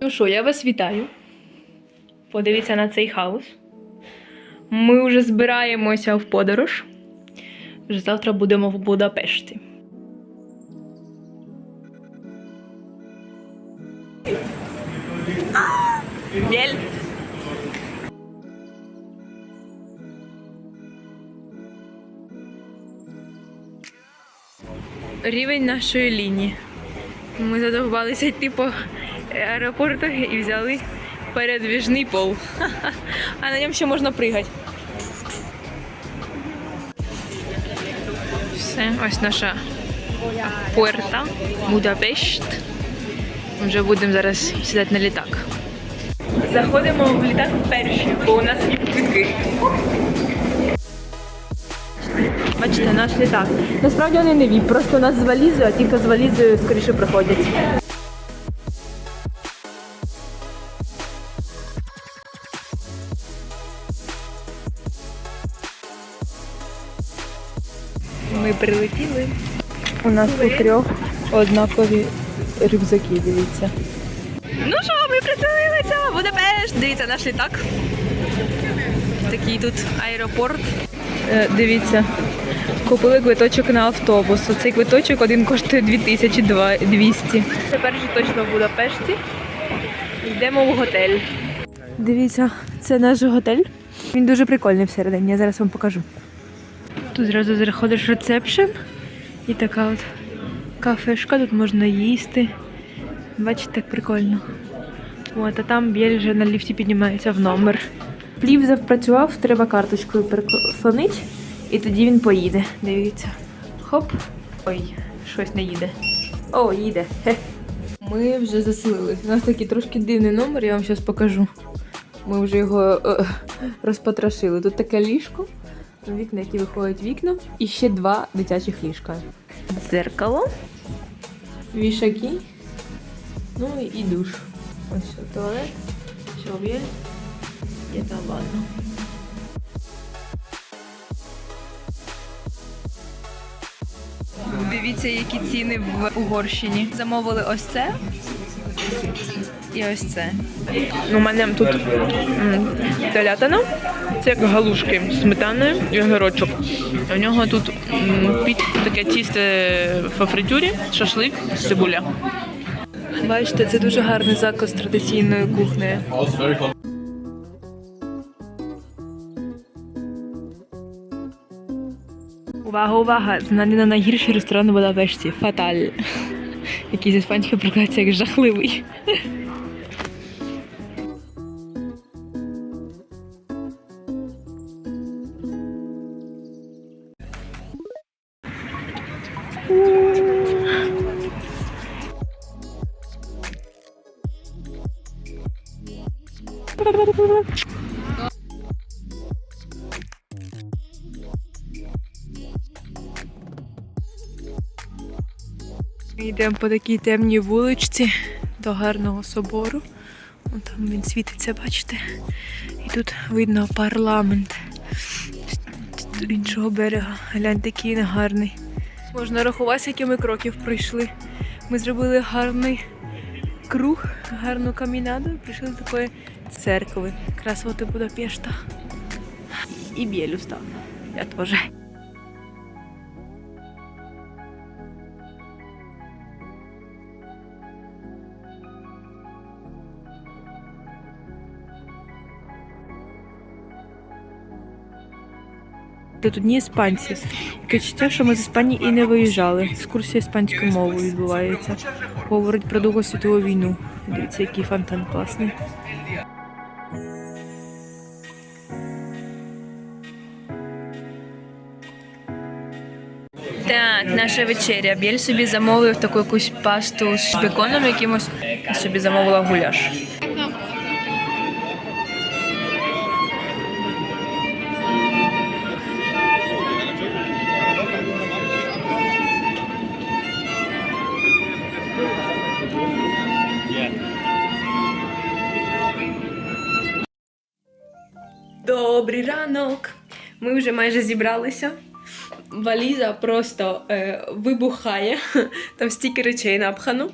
Ну що, я вас вітаю. Подивіться на цей хаос. Ми вже збираємося в подорож. Вже завтра будемо в Будапешті. Рівень нашої лінії. Ми задовбалися йти по аеропорту і взяли передвіжний пол. А на ньому ще можна пригати. Все, ось наша пуерта, Будапешт. Вже будемо зараз сідати на літак. Заходимо в літак перші, бо у нас є квитки. Бачите, наш літак. Насправді вони нові, просто нас з валізою, а ті, хто з валізою, скоріше приходять. Прилетіли. У нас у трьох однакові рюкзаки, дивіться. Ну що, ми приземлилися! Будапешт! Дивіться наш літак. Такий тут аеропорт. Е, дивіться, купили квиточок на автобус. Цей квиточок один коштує 2200. Тепер вже точно в Будапешті. Йдемо в готель. Дивіться, це наш готель. Він дуже прикольний всередині, я зараз вам покажу. Тут зразу заходиш в ресепшн і така от кафешка, тут можна їсти. Бачите, так прикольно. От, а там біль вже на ліфті піднімається в номер. Ліфт запрацював, треба карточкою переслонити, і тоді він поїде. Дивіться. Хоп. Ой, щось не їде. О, їде. Хе. Ми вже заселились. У нас такий трошки дивний номер, я вам зараз покажу. Ми вже його е, розпотрошили. Тут таке ліжко, вікна, які виходять вікна, і ще два дитячих ліжка. Дзеркало, вішаки, ну і душ. Ось що, туалет, чов'єль і там ванна. Дивіться, які ціни в Угорщині. Замовили ось це і ось це. У мене тут телятина, це як галушки з сметаною і огірочок. У нього тут м, піч таке тісте по фритюрі, шашлик, цибуля. Бачите, це дуже гарний заказ традиційної кухні. Увага, увага! Знаний на найгірший ресторан у Будапешті. Фаталь. Який з іспанською прикладається як жахливий. Йдемо по такій темній вуличці до гарного собору. Вон там він світиться, бачите? І тут видно парламент з іншого берега. Гляньте, який він гарний. Можна рахувати, скільки ми кроків пройшли. Ми зробили гарний круг, гарну камінаду і прийшли до такої церкви. Красоти Будапешта. І білю став. Я теж. Тут одні іспанці. Відчуття, що ми з Іспанії і не виїжджали. Екскурсія іспанською мовою відбувається. Говорить про Другу світову війну. Дивіться, який фонтан класний. Так, наша вечеря. Біль собі замовив таку якусь пасту з беконом якимось. Собі замовила гуляш. Добрий ранок! Ми вже майже зібралися. Валіза просто е, вибухає. Там стільки речей напхано.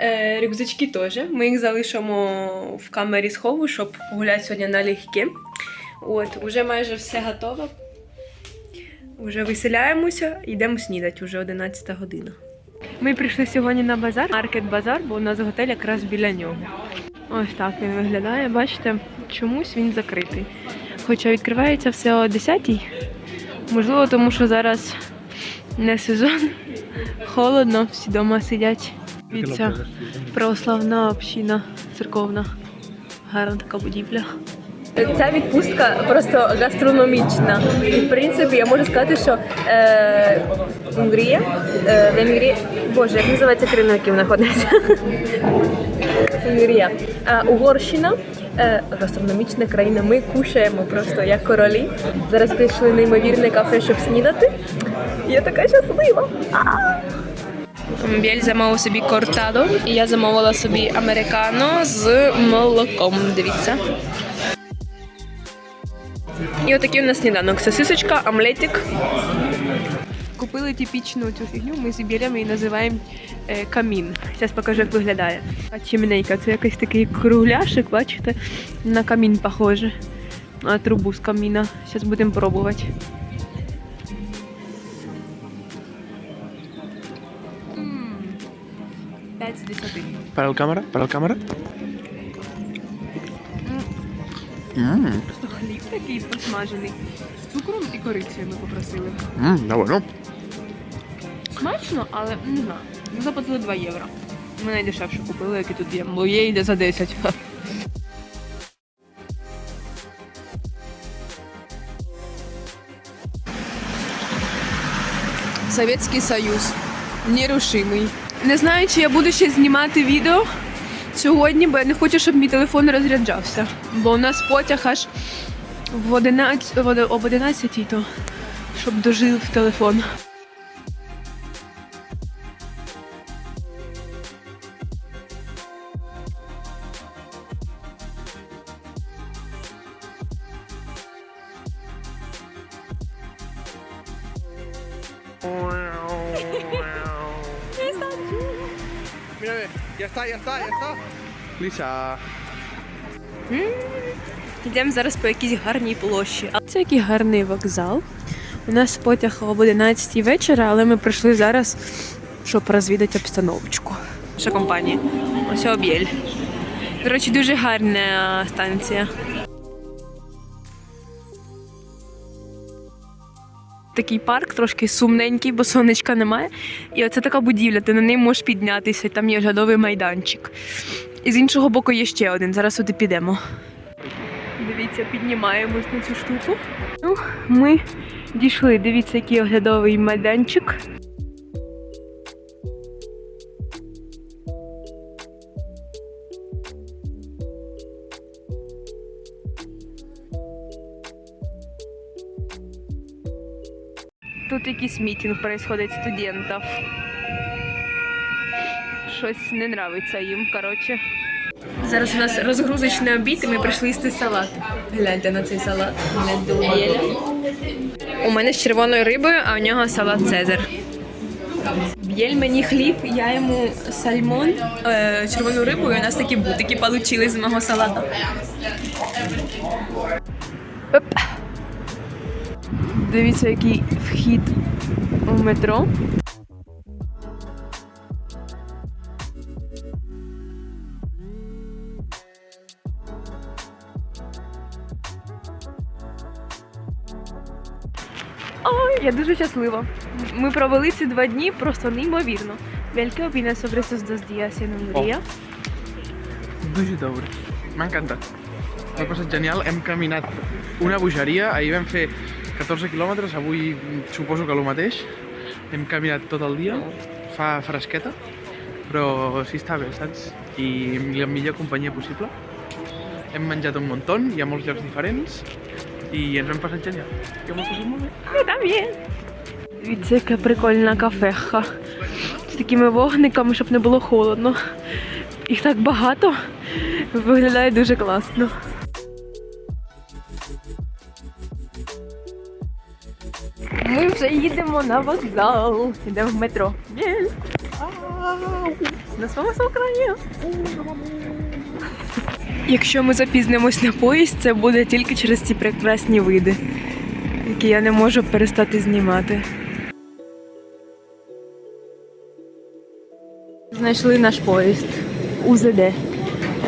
Е, рюкзачки теж. Ми їх залишимо в камері схову, щоб погуляти сьогодні налегке. От, уже майже все готово. Уже виселяємося, йдемо снідати, уже 11 година. Ми прийшли сьогодні на базар, маркет базар, бо у нас готель якраз біля нього. Ось так він виглядає. Бачите, чомусь він закритий. Хоча відкривається все о 10-й. Можливо, тому що зараз не сезон, холодно, всі вдома сидять. Дивіться, православна община церковна. Гарна така будівля. Ця відпустка просто гастрономічна. І в принципі, я можу сказати, що е, Унгрія, е, Венгрія, боже, як називається країна, в якій знаходиться? Унгрія. А Угорщина е, гастрономічна країна. Ми кушаємо просто як королі. Зараз прийшли неймовірне кафе, щоб снідати. Я така щаслива. Біль замовив собі кортадо, і я замовила собі американо з молоком. Дивіться. І отакий у нас сніданок. Сосисочка, омлетик. Купили типічну цю фігню, ми з білями її називаємо е, камін. Зараз покажу, як виглядає. А чимненька, це якийсь такий кругляшик, бачите? На камін похоже. На трубу з каміна. Зараз будемо пробувати. П'ять з десяти. Para el cámara, para Mmm, Просто хліб такий посмажений. З цукром і корицею ми попросили. mmm, está. Смачно, але не знаю. Ми заплатили 2 євро. Ми найдешевше купили, які тут є, бо є йде за 10. Совєтський Союз. Нерушимий. Не знаю, чи я буду ще знімати відео сьогодні, бо я не хочу, щоб мій телефон розряджався. Бо у нас потяг аж в 11, об 11 то щоб дожив телефон. Lisa. Йдемо зараз по якійсь гарній площі. Це який гарний вокзал. У нас потяг об 11 вечора, але ми прийшли зараз, щоб розвідати обстановочку. Наша компанія. Ось об'єль. До речі, дуже гарна станція. Такий парк трошки сумненький, бо сонечка немає. І оце така будівля, ти на неї можеш піднятися, і там є жадовий майданчик. І з іншого боку є ще один. Зараз сюди підемо. Дивіться, піднімаємось на цю штуку. Ну, ми дійшли. Дивіться, який оглядовий майданчик. Тут якийсь мітинг происходить студентів. Щось не нравиться їм, коротше. Зараз у нас розгрузочний обід, і ми прийшли їсти салат. Гляньте на цей салат. У мене з червоною рибою, а у нього салат Цезар. Б'єль мені хліб, я йому сальмон, е, червону рибу, і у нас такі бутики получили з мого салату. Оп. Дивіться, який вхід у метро. я дуже щаслива. Ми провели ці два дні просто неймовірно. Велике opinion sobre estos dos días en Hungría. Дуже добре. M'ha encantat. M'ha passat genial. Hem caminat una bogeria. Ahir vam fer 14 quilòmetres, avui mm, suposo que el mateix. Hem caminat tot el dia. Fa fresqueta, però sí està bé, saps? I la millor companyia possible. Hem menjat un muntó, hi ha molts llocs diferents m'ho passat molt bé. Ми там є. Дивіться, яка прикольна кафеха. З такими вогниками, щоб не було холодно. Їх так багато. Виглядає дуже класно. Ми вже їдемо на вокзал. Йдемо в метро. Є. А. Нас Україні. Якщо ми запізнимось на поїзд, це буде тільки через ці прекрасні види, які я не можу перестати знімати. Знайшли наш поїзд. УЗД.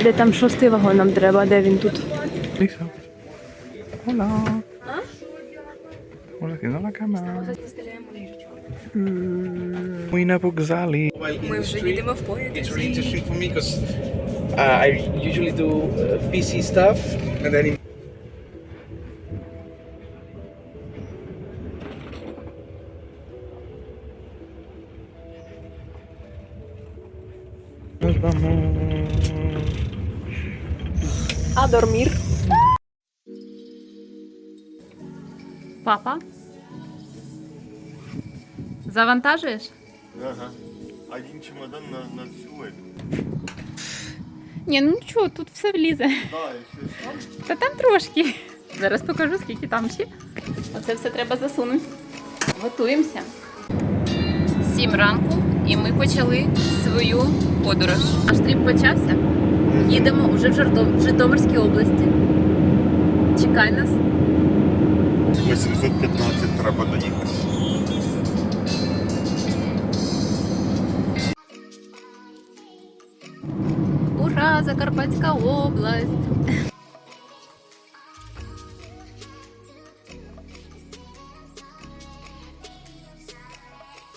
Де там шостий вагон нам треба, де він тут? Hola. La. Muy na Vokzali. Ми вже їдемо в поїзд. Uh, I usually do uh, PC stuff and then in Nos vamos. А дормір? Папа? Завантажуєш? Ага. Один чемодан на, на всю эту. Ні, ну нічого, тут все влізе. Та там трошки. Зараз покажу, скільки там ще. Оце все треба засунути. Готуємося. Сім ранку, і ми почали свою подорож. Наш тріп почався. Їдемо вже в Житомирській області. Чекай нас. 815 треба доїхати. Закарпатська область!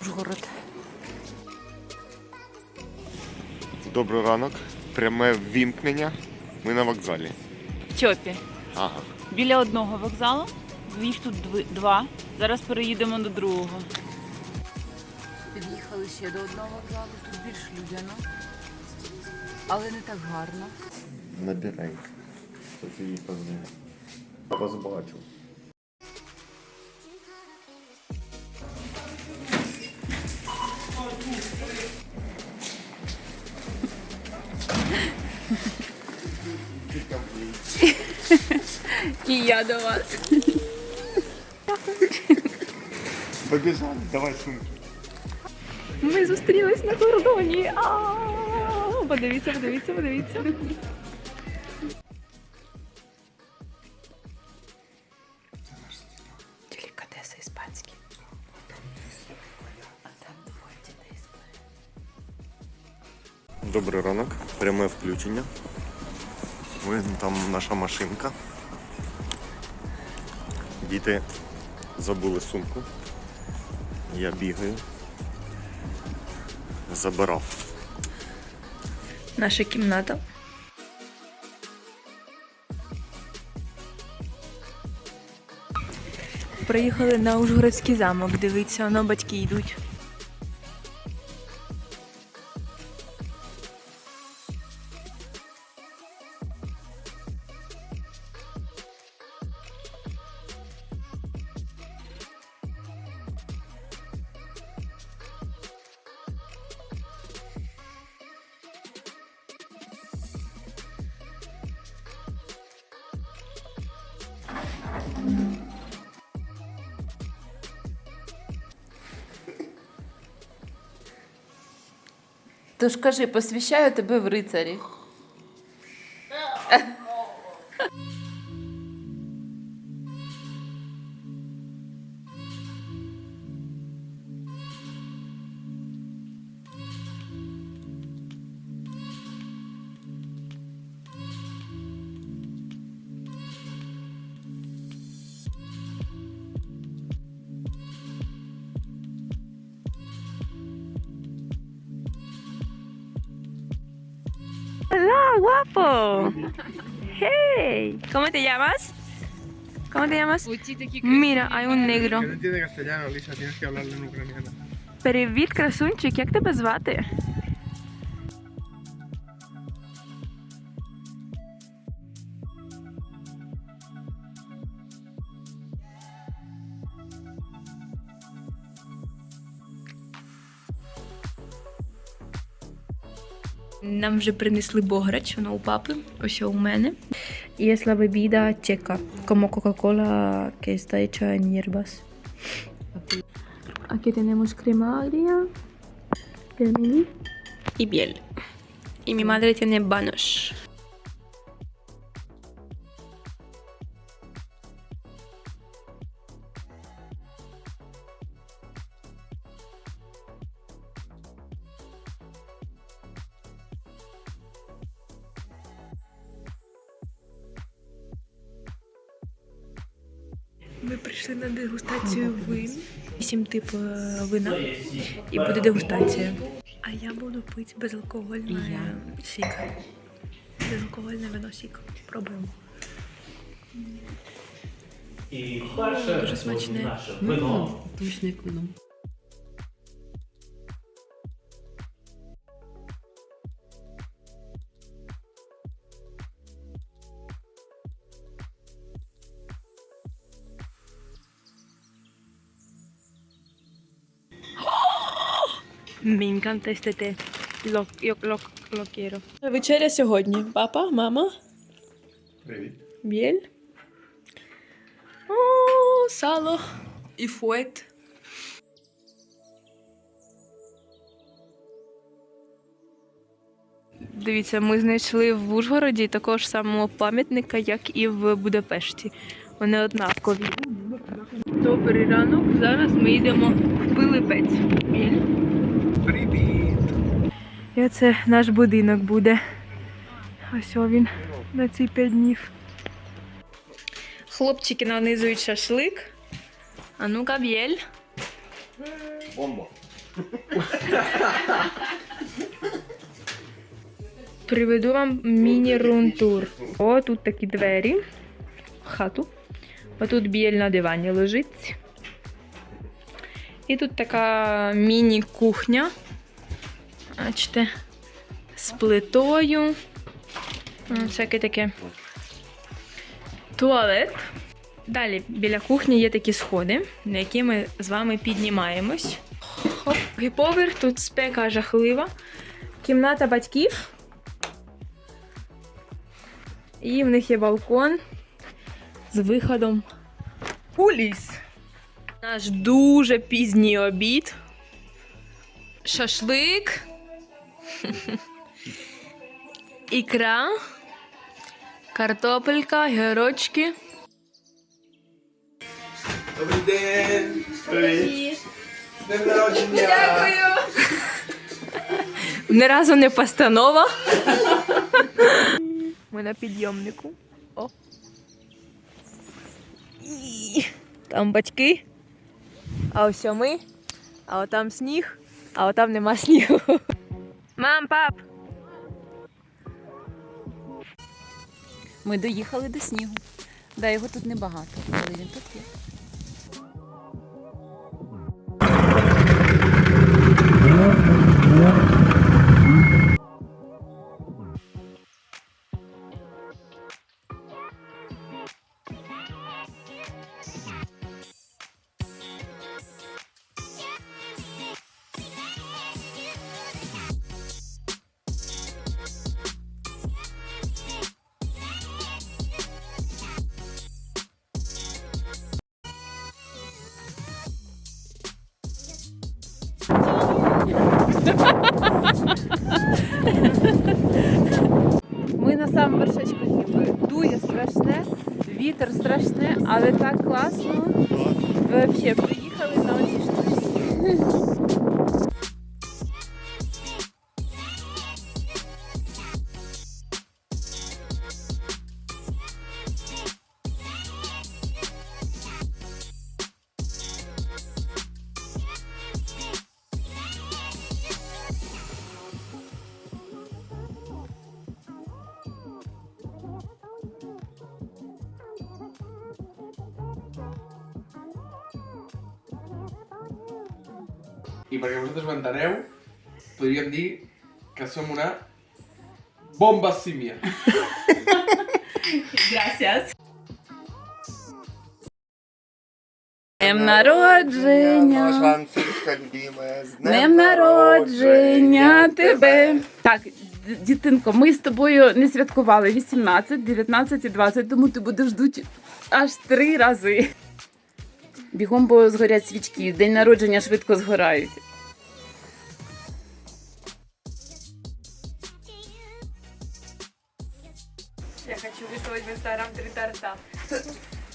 Ужгород. Добрий ранок. Пряме ввімкнення. Ми на вокзалі. Чопі. Ага. Біля одного вокзалу. Їх тут два. Зараз переїдемо до другого. Під'їхали ще до одного вокзалу, тут більш людяно, але не так гарно. Набирай. Щось її позвоню. Вас бачу. І я до вас. Побіжали, давай сумки. Ми зустрілись на кордоні. А, Подивіться, подивіться, подивіться. Делікатеси іспанські. Добрий ранок. Пряме включення. Ви там наша машинка. Діти забули сумку. Я бігаю. Забирав. Наша кімната. Приїхали на Ужгородський замок. Дивіться, воно батьки йдуть. Тож кажи, посвящаю тебе в рицарі. guapo. Hey, ¿cómo te llamas? ¿Cómo te llamas? Mira, hay un negro. Que no entiende castellano, Lisa, tienes que hablarle en ucraniano. Привіт, красунчик, як тебе звати? Нам вже принесли бограч, воно у папи, ось у мене. Y es la como Coca-Cola que está hecha en hierbas. Aquí tenemos crema agria, Пельмені і біль. І мій madre tiene банош. Типу вина. І буде дегустація. А я буду пити безалкогольне сік. Безалкогольне вино сік. Пробуємо. І перше дуже смачне. вино. Точно як вино. Me encanta este té. Lo, yo lo, lo quiero. Вечеря сьогодні. Папа, мама, Привіт. біль. О, сало і фует. Дивіться, ми знайшли в Ужгороді такого ж самого пам'ятника, як і в Будапешті. Вони однакові. Добрий ранок. Зараз ми йдемо в Пилипець. Біль. Привіт! І оце наш будинок буде. Ось о він на ці п'ять днів. Хлопчики нанизують шашлик. А ну-ка, б'єль. Бомба. Приведу вам міні-рун-тур. О, тут такі двері. Хату. Отут б'єль на дивані лежить. І тут така міні-кухня. Бачите, з плитою. Всяке таке. Туалет. Далі біля кухні є такі сходи, на які ми з вами піднімаємось. Хоп. Поверх тут спека жахлива. Кімната батьків. І в них є балкон з виходом у ліс. Наш дуже пізній обід. Шашлик. Ікра. Картопелька, гірочки. Добрий день! Привіт! З днем народження! Ні разу не постанова. Ми на підйомнику. О. Там батьки. А ось ми. А отам сніг. А отам нема снігу. Мам, пап! Ми доїхали до снігу. Да, його тут небагато, але він тут є. Ми на самому вершечку гіби. Дує страшне, вітер страшне, але так класно. Взагалі, приїхали на оці штучці. Enteneu, podríem dir que som una bomba símia. Днем народження! З Днем народження тебе! Так, дітинко, ми з тобою не святкували 18, 19 і 20, тому ти будеш ждуть аж три рази. Бігом, бо згорять свічки, день народження швидко згорають.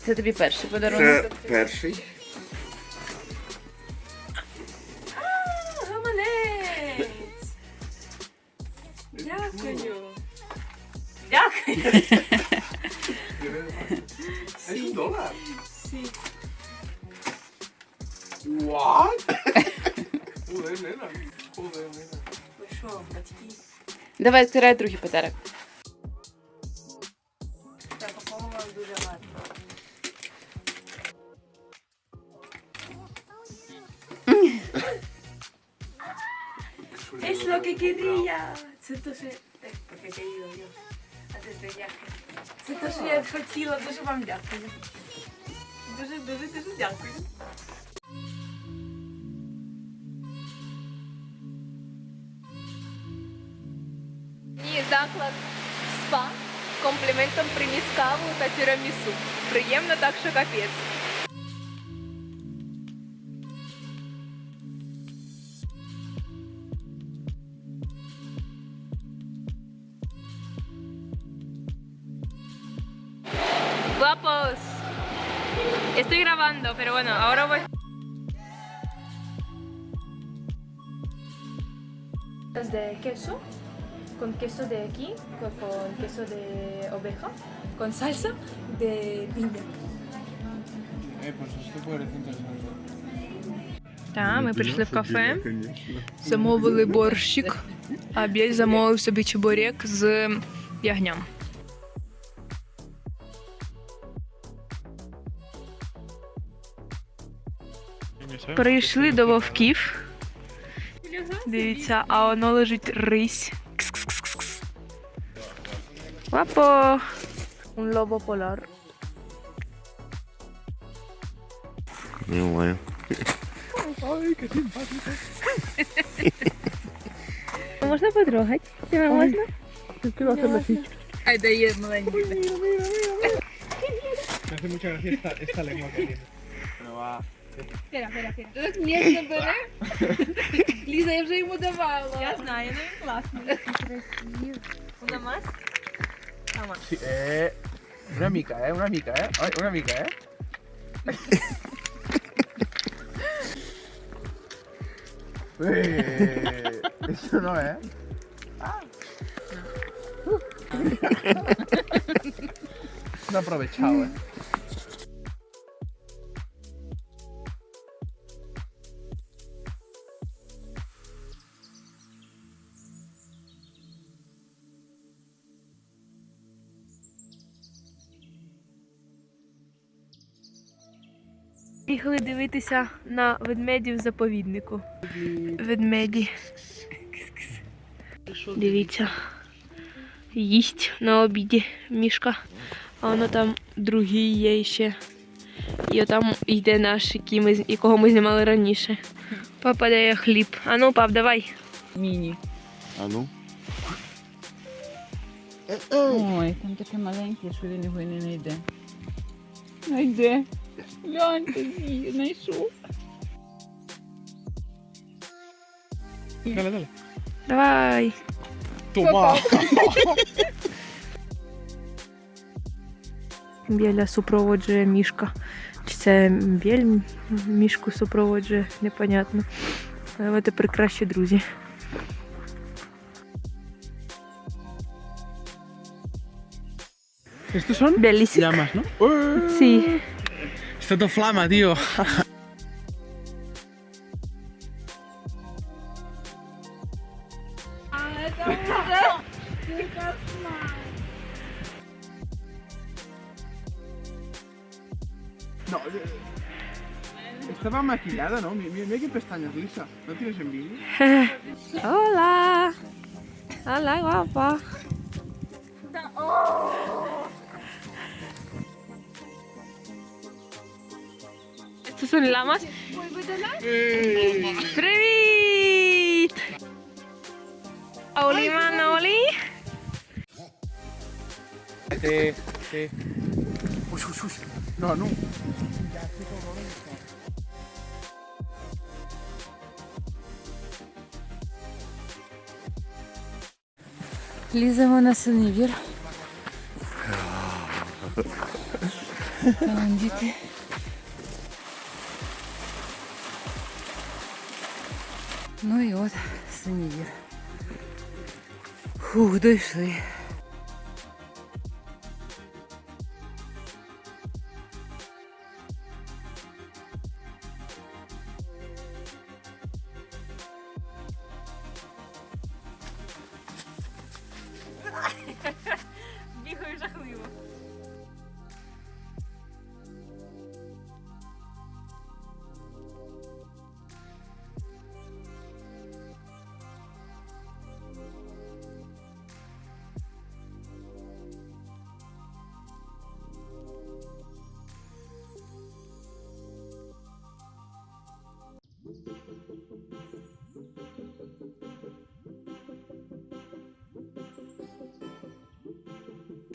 Це тобі перший подарунок. перший. Гаманець! Дякую. Un dólar. Sí. What? Joder, nena. Ви що, батьки? Давай відкривай другий подарок. Es lo que quería. Це. Так, поки я. А ти ж дякую. Це те, що я хотіла. Дуже вам дякую. Дуже, дуже, дуже дякую. Ні, заклад спа компліментом приніс каву та тірамісу. Приємно так, що капець. Queso de aquí, con, con queso de oveja, con salsa de piña. Eh, pues esto puede ser interesante. Так, ми прийшли в кафе, замовили борщик, а Бєль замовив собі чебурек з ягням. Прийшли до вовків. Дивіться, а воно лежить рись. Кс-кс-кс-кс. Лапо! Un lobo polar. Милая. Можна потрогати? Тебе можна? Ай, дає маленький. Me hace mucha gracia esta, esta lengua que tiene. Pero va. Espera, espera, espera. Ти так ніжно бере. Ліза, я вже йому давала. Я знаю, ну він класний. Una más? Sí, eh. Una mica, eh. Una mica, eh. Ay, una mica, eh. Eh, Eso no, eh. Un aprovechado, eh. Їхали дивитися на ведмедів в заповіднику. Ведмеді. Дивіться. Їсть на обіді мішка. А воно там другий є ще. І отам йде наш, який ми, якого ми знімали раніше. Папа дає хліб. А ну, пап, давай. Міні. А ну? Ой, там таке маленьке, що він його і не знайде. Знайде. Гляньте, з'їв, знайшов. Dale, dale. Давай. Toma. Біля супроводжує мішка. Чи це біль мішку супроводжує, непонятно. Але ви тепер кращі друзі. Estos son llamas, ¿no? Sí. Todo flama, tío. No, eh, estaba maquillada, ¿no? Mira, mira qué pestañas lisa. ¿No tienes envidia? Hola. Hola, guapa. Це llamas? Привіт! Олі. Sí, sí. Uy, uy, uy. No, no. Ліземо на синевір. Там діти. Ну і от синівір. Фух, дійшли.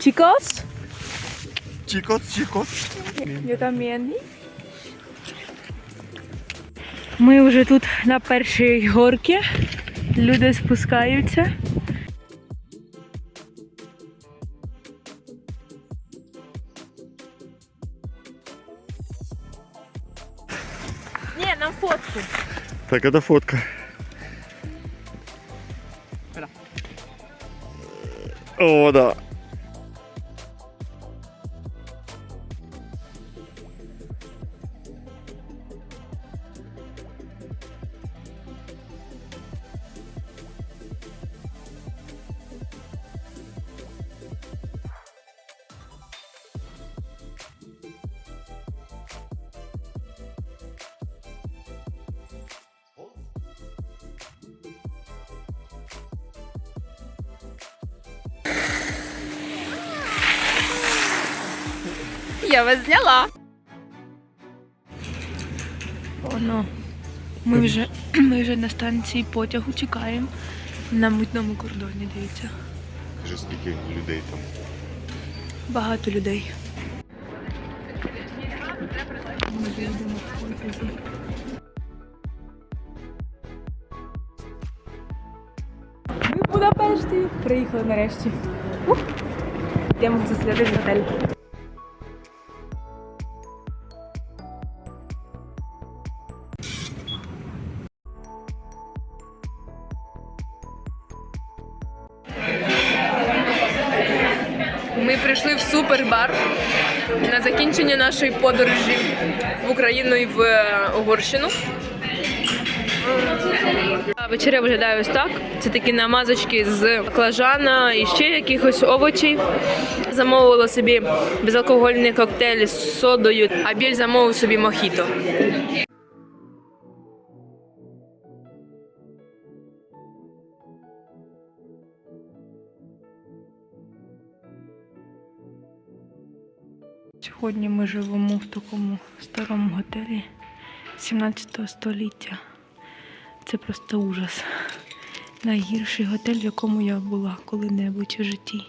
Chicos, Чікос, чікос. yo también. Ми вже тут на першій горці. Люди спускаються. Ні, нам фотку. Так, это фотка. О, да. Ми вже, на станції потягу чекаємо. На митному кордоні, дивіться. Кажи, скільки людей там. Багато людей. Ми в Будапешті. Приїхали нарешті. Ух. Йдемо заселяти в готель. Нашої подорожі в Україну і в е, Угорщину. Вечеря виглядає ось так. Це такі намазочки з баклажана і ще якихось овочів. Замовила собі безалкогольний коктейль з содою, а біль замовив собі мохіто. Сьогодні ми живемо в такому старому готелі 17 століття. Це просто ужас. Найгірший готель, в якому я була коли-небудь у житті.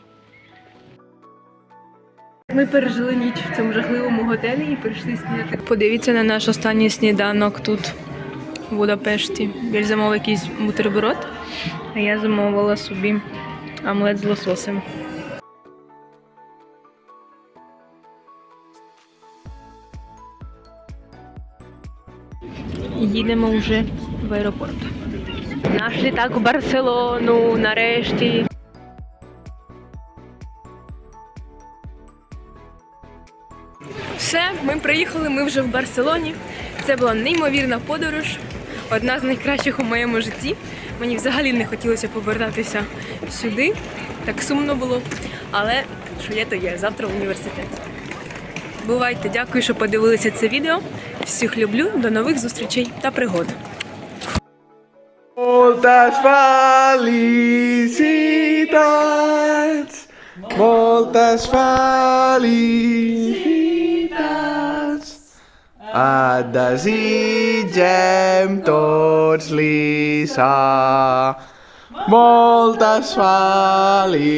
Ми пережили ніч в цьому жахливому готелі і прийшли снідати. Подивіться на наш останній сніданок тут, в Будапешті. Біль замовив якийсь бутерброд, а я замовила собі омлет з лососем. Їдемо вже в аеропорт. Наш літак в Барселону нарешті. Все, ми приїхали, ми вже в Барселоні. Це була неймовірна подорож, одна з найкращих у моєму житті. Мені взагалі не хотілося повертатися сюди. Так сумно було. Але що є, то є. Завтра в університет. Бувайте, дякую, що подивилися це відео. Всіх люблю, до нових зустрічей та пригод. Moltes felicitats, moltes felicitats. Et desitgem tots, Lisa, moltes felicitats.